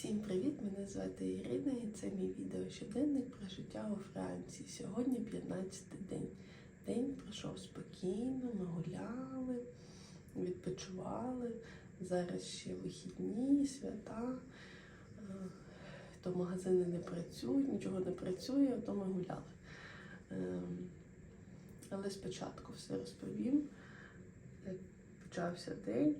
Всім привіт! Мене звати Ірина і це мій відео щоденник про життя у Франції. Сьогодні 15 день. День пройшов спокійно, ми гуляли, відпочивали. Зараз ще вихідні, свята, Е, то магазини не працюють, нічого не працює, то ми гуляли. Ем, Але спочатку все розповім, почався день.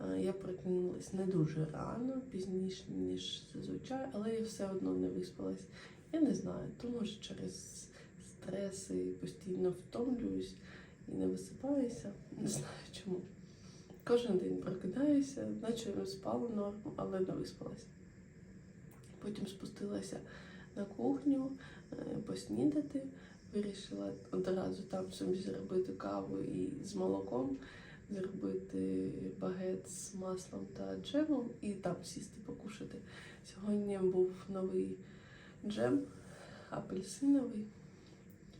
Е, Я прокинулась не дуже рано, пізніше, ніж зазвичай, але я все одно не виспалась. Я не знаю, то може через стреси постійно втомлююсь і не висипаюся. Не знаю чому. Кожен день прокидаюся, наче спала норму, але не виспалася. Потім спустилася на кухню е, поснідати. Вирішила одразу там собі зробити каву і з молоком зробити багет з маслом та джемом і там сісти покушати. Сьогодні був новий джем апельсиновий.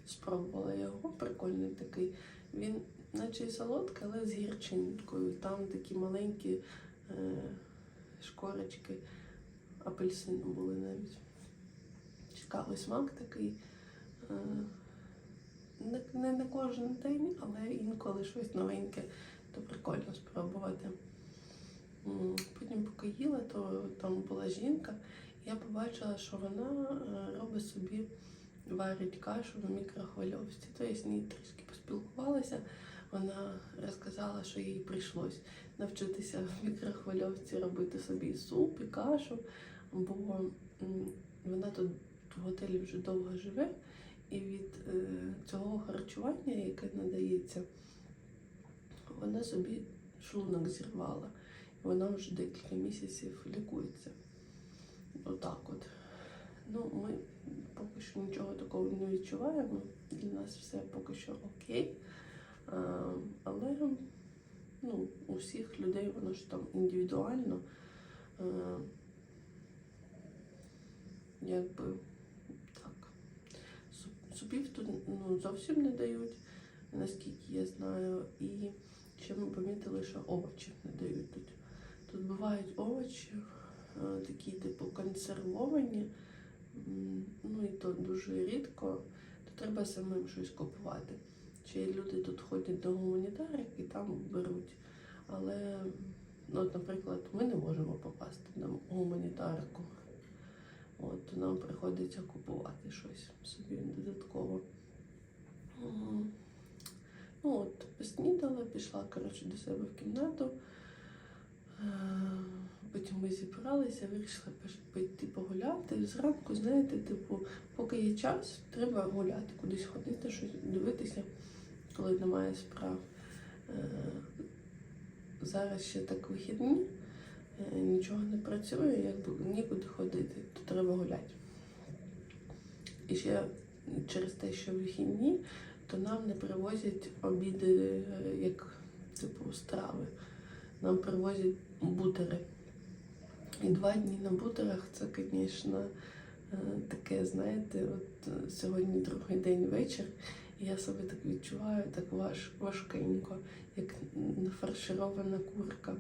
Спробувала його, прикольний такий. Він наче й солодкий, але з гірчинкою. Там такі маленькі е, шкорочки апельсину були навіть. Цікавий смак такий. Е, не, на кожен день, але інколи щось новеньке то прикольно спробувати. Потім поки їла, то там була жінка, і я побачила, що вона е, робить собі варить кашу в мікрохвильовці. То я з нею трішки поспілкувалася. Вона розказала, що їй прийшлось навчитися в мікрохвильовці робити собі суп і кашу, бо вона тут в готелі вже довго живе, і від е, цього харчування, яке надається, вона собі шлунок зірвала. Вона вже декілька місяців лікується. Отак от. Ну, ми поки що нічого такого не відчуваємо. Для нас все поки що окей. А, але ну, у всіх людей воно ж там індивідуально. А, якби так. Суп- Супів тут ну, зовсім не дають, наскільки я знаю. І ще ми помітили, що овочі не дають тут. Тут бувають овочі, е, такі типу консервовані, ну і то дуже рідко, то треба самим щось купувати. Чи люди тут ходять до гуманітарок і там беруть. Але, ну, от, наприклад, ми не можемо попасти на гуманітарку. От, нам приходиться купувати щось собі додатково. М. Ну от, поснідала, пішла коротше, до себе в кімнату. Е, Потім ми зібралися, вирішили пиш- піти погуляти. Зранку, знаєте, типу, поки є час, треба гуляти, кудись ходити, щось дивитися, коли немає справ. Е, Зараз ще так вихідні, е, нічого не працює, якби нікуди ходити, то треба гуляти. І ще через те, що вихідні, то нам не привозять обіди е, як типу страви. Нам привозять бутери. І два дні на бутерах це, звісно, е, таке, знаєте, от е, сьогодні другий день вечір, і я себе так відчуваю так важ, важкенько, як нафарширована курка.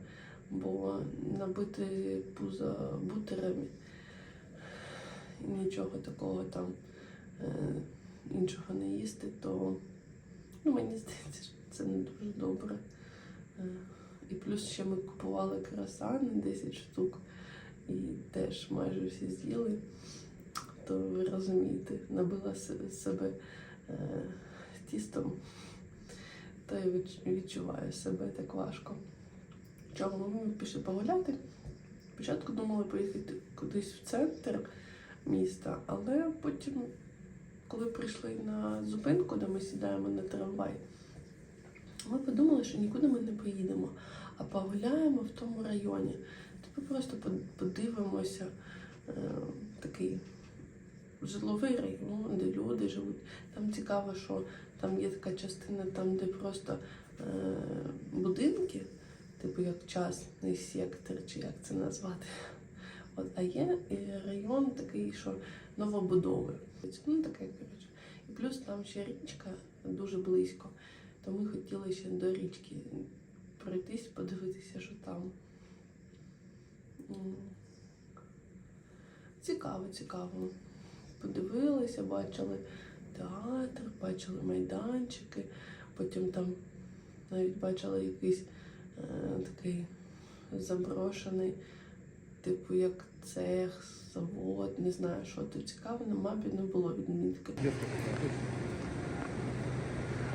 Бо набити пузо бутерами нічого такого там іншого не їсти, то ну, мені здається, що це не дуже добре. Е, І плюс ще ми купували красани 10 штук і теж майже всі з'їли. То ви розумієте, набила себе е, тістом, то я відчуваю себе так важко. Чому ми пішли погуляти? Спочатку думали поїхати кудись в центр міста, але потім, коли прийшли на зупинку, де ми сідаємо на трамвай, ми подумали, що нікуди ми не поїдемо, а погуляємо в тому районі. Тобто просто подивимося е, такий житловий район, де люди живуть. Там цікаво, що там є така частина, там, де просто е, будинки, типу як частний сектор, чи як це назвати. От, а є е, район такий, що новобудови. Ну, таке, коротше. І плюс там ще річка дуже близько. То ми хотіли ще до річки пройтись, подивитися, що там. Цікаво, цікаво. Подивилися, бачили театр, бачили майданчики, потім там навіть бачили якийсь е, такий заброшений, типу як цех, завод, не знаю, що тут цікаво, на мапі не було відмітки.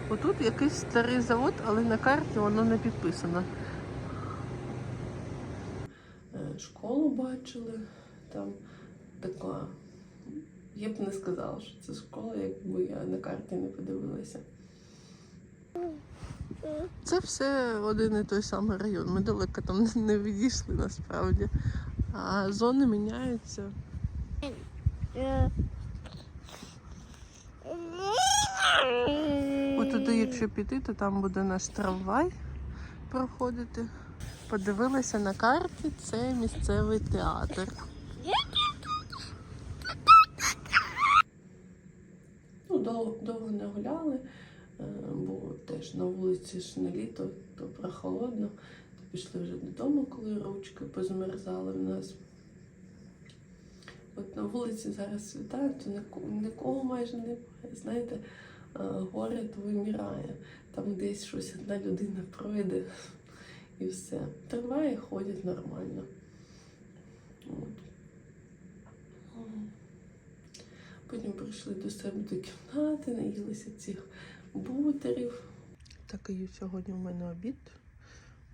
Отут якийсь старий завод, але на карті воно не підписано. Е, Школу бачили, там така. Я б не сказала, що це школа, якби я на карті не подивилася. Це все один і той самий район. Ми далеко там не відійшли насправді. А зони міняються. Туди, якщо піти, то там буде наш трамвай проходити. Подивилася на карті, це місцевий театр. Ну, довго, довго не гуляли, е, бо теж на вулиці ж не літо, то прохолодно. То пішли вже додому, коли ручки позмерзали в нас. От на вулиці зараз світає, то нікого, майже немає. Знаєте, е, город вимирає. Там десь щось одна людина пройде і все. Трамваї ходять нормально. От. Потім прийшли до себе до кімнати, наїлися цих бутерів. Такий сьогодні в мене обід.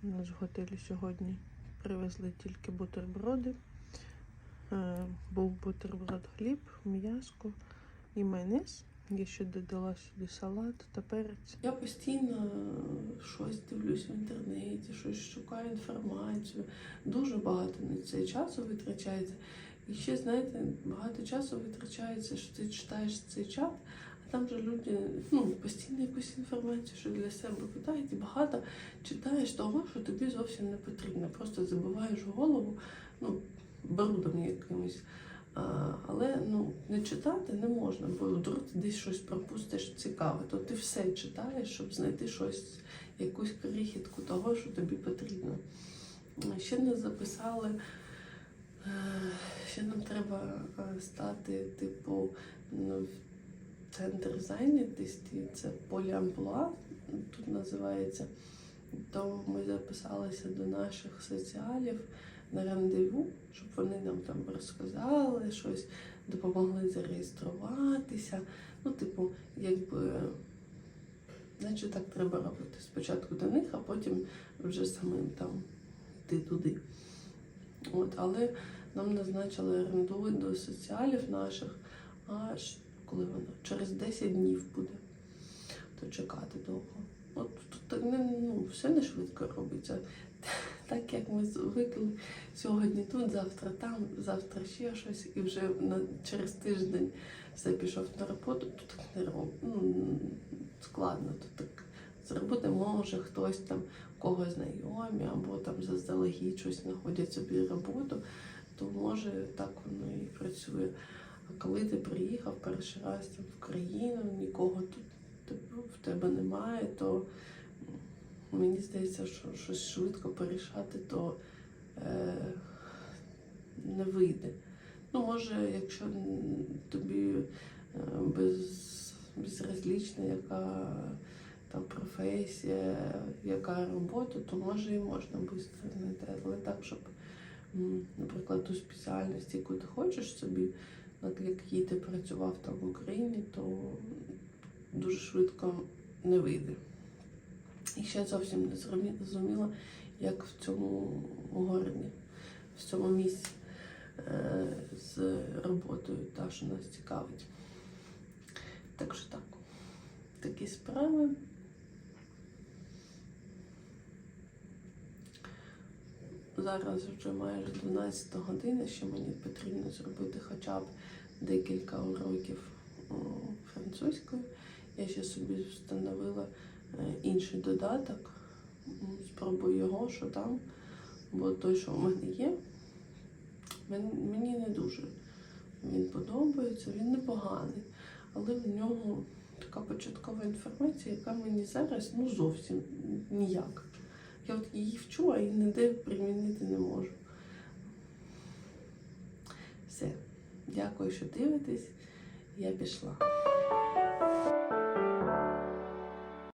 У нас в готелі сьогодні привезли тільки бутерброди. Е, Був бутерброд хліб, м'яско і майонез. Я ще додала сюди салат та перець. Я постійно щось дивлюсь в інтернеті, щось шукаю інформацію. Дуже багато на це часу витрачається. І ще, знаєте, багато часу витрачається, що ти читаєш цей чат, там же люди ну, постійно якусь інформацію, що для себе питають, і багато читаєш того, що тобі зовсім не потрібно. Просто забиваєш голову ну, брудом якимось. А, але ну, не читати не можна, бо вдруг ти десь щось пропустиш цікаве. То ти все читаєш, щоб знайти щось, якусь крихітку того, що тобі потрібно. Ще не записали. Е, Ще нам треба е, стати, типу, ну, центр зайнятості, це поліамплуа, тут називається. То ми записалися до наших соціалів на рандеву, щоб вони нам там розказали щось, допомогли зареєструватися. Ну, типу, якби, наче так треба робити. Спочатку до них, а потім вже самим там йти туди. От, але нам назначили оренду до соціалів наших аж коли воно через 10 днів буде, то чекати довго. От тут не, ну, все не швидко робиться. Так як ми звикли сьогодні тут, завтра там, завтра ще щось, і вже на, через тиждень все пішов на роботу, то так не роб, ну, складно. Тут так зробити може хтось там, кого знайомі, або там заздалегідь щось знаходять собі роботу, то може так воно і працює. А коли ти приїхав перший раз в країну, нікого тут типу, в тебе немає, то мені здається, що щось швидко порішати, то е, не вийде. Ну, може, якщо тобі е, без, безразлічна яка там професія, яка робота, то може і можна швидко знайти. Але так, щоб, наприклад, ту спеціальність, яку ти хочеш собі, над якій ти працював там в Україні, то дуже швидко не вийде. І ще зовсім не зрозуміла, як в цьому городі, в цьому місці е, з роботою, та, що нас цікавить. Так що так, такі справи. Зараз вже майже 12 година, ще мені потрібно зробити хоча б декілька уроків французької. Я ще собі встановила е, інший додаток. Спробую його, що там. Бо той, що в мене є, мені не дуже він подобається, він непоганий. Але в нього така початкова інформація, яка мені зараз ну, зовсім ніяк. Я от їх вчу, а її ніде примінити не можу. Все. Дякую, що дивитесь. Я пішла.